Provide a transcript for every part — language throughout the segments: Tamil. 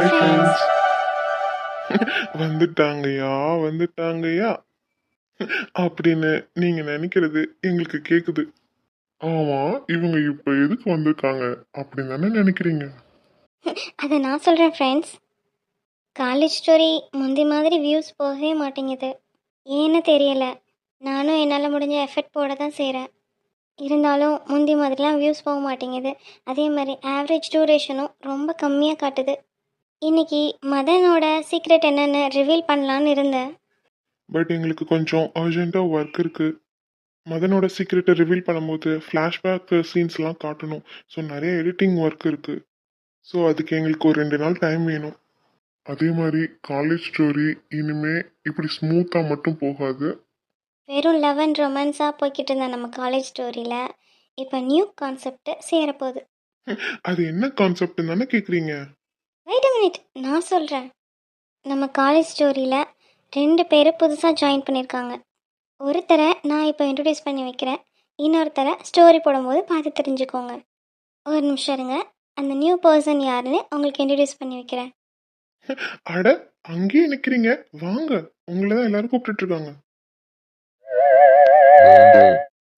Bye, friends. வந்துட்டாங்கய்யா வந்துட்டாங்கய்யா. அப்படின்னு நீங்க நினைக்கிறது எங்களுக்கு கேக்குது. ஆமா இவங்க இப்ப எதுக்கு வந்திருக்காங்க அப்படின்னு தானே நினைக்கிறீங்க? அதை நான் சொல்கிறேன் ஃப்ரெண்ட்ஸ் காலேஜ் ஸ்டோரி முந்தி மாதிரி வியூஸ் போகவே மாட்டேங்குது. ஏன்னு தெரியல. நானும் என்னால் முடிஞ்ச எஃபர்ட் போட தான் செய்கிறேன் இருந்தாலும் முந்தி மாதிரிலாம் வியூஸ் போக மாட்டேங்குது. அதே மாதிரி ஆவரேஜ் டூரேஷனும் ரொம்ப கம்மியாக காட்டுது. இன்னைக்கு மதனோட சீக்ரெட் என்னன்னு ரிவீல் பண்ணலான்னு இருந்தேன். பட் எங்களுக்கு கொஞ்சம் அர்ஜென்ட்டா ஒர்க் இருக்கு. மதனோட சீக்ரெட்டை ரிவீல் பண்ணும்போது ஃப்ளாஷ்பேக் சீன்ஸ்லாம் காட்டணும். ஸோ நிறைய எடிட்டிங் ஒர்க் இருக்கு. ஸோ அதுக்கு எங்களுக்கு ஒரு ரெண்டு நாள் டைம் வேணும். அதே மாதிரி காலேஜ் ஸ்டோரி இனிமே இப்படி ஸ்மூத்தாக மட்டும் போகாது. வெறும் லவ் அண்ட் ரொமான்ஸாக போய்கிட்டு இருந்த நம்ம காலேஜ் ஸ்டோரியில் இப்போ நியூ கான்செப்ட் சேரப்போகுது. அது என்ன கான்செப்ட் தானே கேட்குறீங்க வெயிட் மினிட் நான் சொல்கிறேன் நம்ம காலேஜ் ஸ்டோரியில் ரெண்டு பேர் புதுசாக ஜாயின் பண்ணியிருக்காங்க ஒருத்தரை நான் இப்போ இன்ட்ரடியூஸ் பண்ணி வைக்கிறேன். இன்னொருத்தரை ஸ்டோரி போடும்போது பார்த்து தெரிஞ்சுக்கோங்க. ஒரு நிமிஷம் இருங்க. அந்த நியூ பர்சன் யாருன்னு உங்களுக்கு இன்ட்ரடியூஸ் பண்ணி வைக்கிறேன். அட அங்கேயே நிக்கிறீங்க. வாங்க. உங்களை தான் எல்லாரும் கூப்பிட்டுட்டு இருக்காங்க.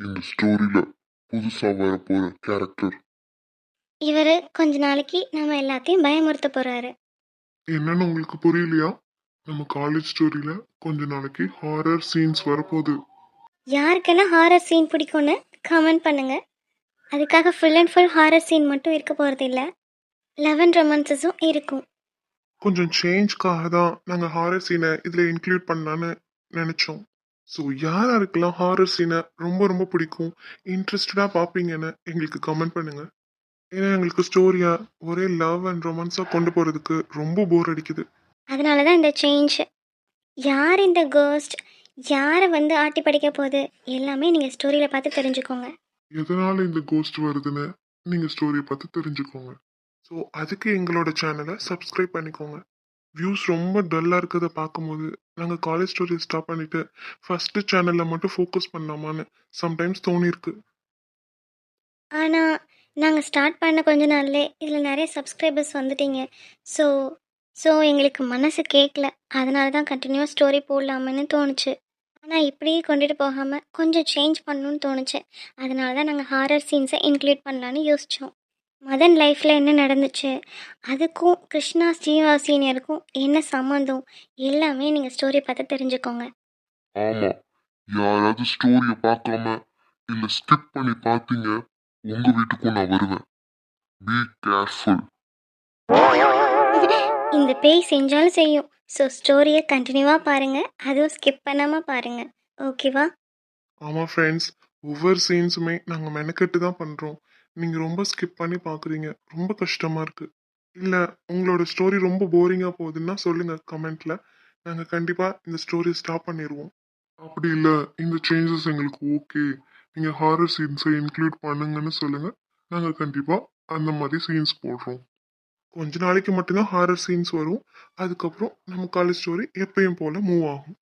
இந்த ஸ்டோரியில புதுசா வரப்போற கேரக்டர் இவர் கொஞ்ச நாளைக்கு நம்ம எல்லாத்தையும் பயமுறுத்த போகிறாரு என்னன்னு உங்களுக்கு புரியலையா? நம்ம காலேஜ் ஸ்டோரியில கொஞ்ச நாளைக்கு ஹாரர் சீன்ஸ் வரப்போகுது. யாருக்கெல்லாம் ஹாரர் சீன் பிடிக்கும்னு கமெண்ட் பண்ணுங்க. அதுக்காக full and full horror scene மட்டும் இருக்க போகிறது இல்லை. லவ் அண்ட் ரொமான்சஸும் இருக்கும். கொஞ்சம் சேஞ்ச்க்காக தான் நாங்க ஹாரர் சீனை இதுல இன்க்ளூட் பண்ணலான்னு நினைச்சோம். ஸோ யார் யாருக்கெல்லாம் ஹாரர் சீனை ரொம்ப ரொம்ப பிடிக்கும் இன்ட்ரெஸ்டடா பார்ப்பீங்கன்னு எங்களுக்கு கமெண்ட் பண்ணுங்க. ஏன்னா எங்களுக்கு ஸ்டோரியா ஒரே லவ் அண்ட் ரொமான்ஸா கொண்டு போறதுக்கு ரொம்ப போர் அடிக்குது. அதனால தான் இந்த சேஞ்ச் யார் இந்த கோஸ்ட் யாரை வந்து ஆட்டி படிக்க போகுது? எல்லாமே நீங்கள் ஸ்டோரியில் பார்த்து தெரிஞ்சுக்கோங்க. எதனால இந்த கோஸ்ட் வருதுன்னு நீங்க ஸ்டோரியை பார்த்து தெரிஞ்சுக்கோங்க. ஸோ அதுக்கு எங்களோட சேனலை சப்ஸ்கிரைப் பண்ணிக்கோங்க. வியூஸ் ரொம்ப டல்லாக இருக்கிறத பார்க்கும்போது நாங்கள் காலேஜ் ஸ்டோரி ஸ்டாப் பண்ணிட்டு ஃபர்ஸ்ட் சேனலில் மட்டும் ஃபோக்கஸ் பண்ணலாமான்னு சம்டைம்ஸ் தோணியிருக்கு. ஆனால் நாங்கள் ஸ்டார்ட் பண்ண கொஞ்ச நாள்லே இதில் நிறைய சப்ஸ்கிரைபர்ஸ் வந்துட்டீங்க. ஸோ ஸோ எங்களுக்கு மனசு கேட்கல அதனால தான் கண்டினியூவாக ஸ்டோரி போடலாமேன்னு தோணுச்சு. ஆனால் இப்படியே கொண்டுட்டு போகாமல் கொஞ்சம் சேஞ்ச் பண்ணணும்னு தோணுச்சு. அதனால தான் நாங்கள் ஹாரர் சீன்ஸை இன்க்ளூட் பண்ணலான்னு யோசித்தோம் மதன் லைஃப்பில் என்ன நடந்துச்சு? அதுக்கும் கிருஷ்ணா ஸ்ரீவா சீனியருக்கும் என்ன சம்மந்தம் எல்லாமே நீங்கள் ஸ்டோரி பார்த்து தெரிஞ்சுக்கோங்க. ஆமாம் யாராவது ஸ்டோரியை பார்க்காம இல்லை ஸ்கிப் பண்ணி பார்த்தீங்க உங்க வீட்டுக்கும் நான் வருவேன். பி கேர்ஃபுல் இந்த பேய் செஞ்சாலும் செய்யும். ஸோ ஸ்டோரியை கண்டினியூவாக பாருங்கள் அதுவும் ஸ்கிப் பண்ணாமல் பாருங்கள் ஓகேவா ஆமாம் ஃப்ரெண்ட்ஸ் ஒவ்வொரு சீன்ஸுமே நாங்கள் மெனக்கெட்டு தான் பண்ணுறோம் நீங்கள் ரொம்ப ஸ்கிப் பண்ணி பார்க்குறீங்க ரொம்ப கஷ்டமாக இருக்குது இல்லை உங்களோட ஸ்டோரி ரொம்ப போரிங்காக போகுதுன்னா சொல்லுங்கள் கமெண்ட்டில் நாங்கள் கண்டிப்பாக இந்த ஸ்டோரி ஸ்டாப் பண்ணிடுவோம். அப்படி இல்லை. இந்த சேஞ்சஸ் எங்களுக்கு ஓகே நீங்கள் ஹாரர் சீன்ஸை இன்க்ளூட் பண்ணுங்கன்னு சொல்லுங்கள் நாங்கள் கண்டிப்பாக அந்த மாதிரி சீன்ஸ் போடுறோம். கொஞ்ச நாளைக்கு மட்டும்தான் ஹாரர் சீன்ஸ் வரும். அதுக்கப்புறம் நம்ம காலேஜ் ஸ்டோரி எப்பயும் போல் மூவ் ஆகும்.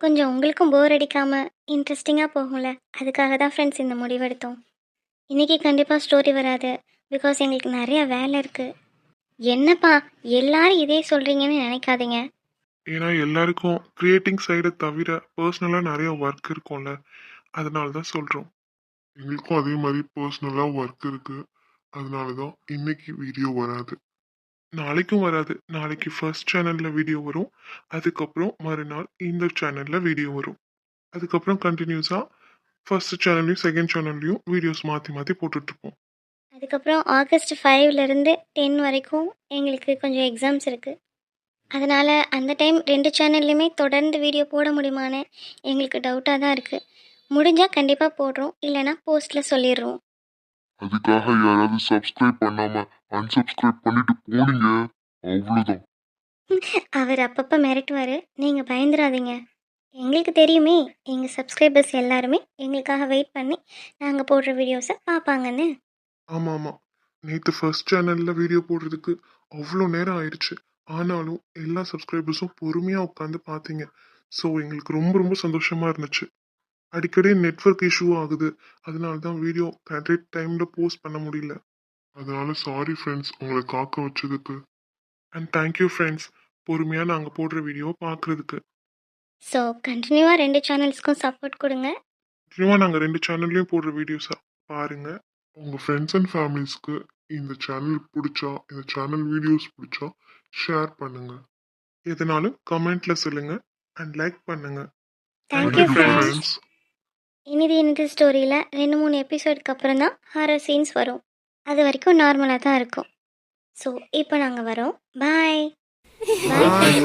கொஞ்சம் உங்களுக்கும் போர் அடிக்காமல் இன்ட்ரெஸ்டிங்காக போகும்ல. அதுக்காக தான் ஃப்ரெண்ட்ஸ் இந்த முடிவெடுத்தோம் இன்றைக்கி கண்டிப்பாக ஸ்டோரி வராது. பிகாஸ் எங்களுக்கு நிறைய வேலை இருக்குது என்னப்பா எல்லாரும் இதே சொல்கிறீங்கன்னு நினைக்காதீங்க. ஏன்னா எல்லாருக்கும் கிரியேட்டிங் சைடை தவிர பர்சனலாக நிறைய ஒர்க் இருக்கும்ல. அதனால தான் சொல்கிறோம் எங்களுக்கும் அதே மாதிரி பர்சனலாக ஒர்க் இருக்குது அதனால தான் இன்னைக்கு வீடியோ வராது. நாளைக்கும் வராது. நாளைக்கு ஃபர்ஸ்ட் சேனலில் வீடியோ வரும். அதுக்கப்புறம் மறுநாள் இந்த சேனலில் வீடியோ வரும். அதுக்கப்புறம் கண்டினியூஸாக ஃபர்ஸ்ட் சேனல்லையும் செகண்ட் சேனல்லையும் வீடியோஸ் மாற்றி மாற்றி போட்டுட்ருப்போம். அதுக்கப்புறம் ஆகஸ்ட் ஃபைவ்லேருந்து டென் வரைக்கும் எங்களுக்கு கொஞ்சம் எக்ஸாம்ஸ் இருக்குது அதனால் அந்த டைம் ரெண்டு சேனல்லையுமே தொடர்ந்து வீடியோ போட முடியுமான்னு எங்களுக்கு டவுட்டாக தான் இருக்குது முடிஞ்சால் கண்டிப்பாக போடுறோம். இல்லைன்னா போஸ்ட்டில் சொல்லிடுறோம். அதுக்காக யாராவது சப்ஸ்கிரைப் பண்ணாம unsubscribe பண்ணிட்டு போனீங்க. அவ்வளவுதான். அவர் அப்பப்போ மிரட்டுவார். நீங்கள் பயந்துடாதீங்க எங்களுக்கு தெரியுமே எங்கள் சப்ஸ்கிரைபர்ஸ் எல்லாருமே எங்களுக்காக வெயிட் பண்ணி நாங்கள் போடுற வீடியோஸை பார்ப்பாங்கன்னு ஆமாம் ஆமாம். நேற்று ஃபர்ஸ்ட் சேனலில் வீடியோ போடுறதுக்கு அவ்வளோ நேரம் ஆயிடுச்சு ஆனாலும் எல்லா சப்ஸ்கிரைபர்ஸும் பொறுமையாக உட்காந்து பார்த்தீங்க. ஸோ எங்களுக்கு ரொம்ப ரொம்ப சந்தோஷமாக இருந்துச்சு. அடிக்கடி நெட்வொர்க் இஷ்யூ ஆகுது. அதனால தான் வீடியோ கரெக்ட் டைமில் போஸ்ட் பண்ண முடியல. அதனால சாரி ஃப்ரெண்ட்ஸ் உங்களை காக்க வச்சதுக்கு. அண்ட் தேங்க்யூ ஃப்ரெண்ட்ஸ் பொறுமையாக நாங்கள் போடுற வீடியோவை பார்க்குறதுக்கு ஸோ கண்டினியூவாக ரெண்டு சேனல்ஸ்க்கும் சப்போர்ட் கொடுங்க. நிச்சயமாக நாங்கள் ரெண்டு சேனல்லையும் போடுற வீடியோஸை பாருங்கள் உங்கள் ஃப்ரெண்ட்ஸ் அண்ட் ஃபேமிலிஸ்க்கு இந்த சேனல் பிடிச்சா இந்த சேனல் வீடியோஸ் பிடிச்சா ஷேர் பண்ணுங்கள் எதனாலும் கமெண்ட்டில் சொல்லுங்கள் அண்ட் லைக் பண்ணுங்கள் தேங்க்யூ ஃப்ரெண்ட்ஸ் இனிது இனிது ஸ்டோரியில் ரெண்டு மூணு எபிசோடுக்கு அப்புறம் தான் ஹாரர் சீன்ஸ் வரும். அது வரைக்கும் நார்மலாக தான் இருக்கும். ஸோ இப்போ நாங்கள் வரோம். பாய் பாய்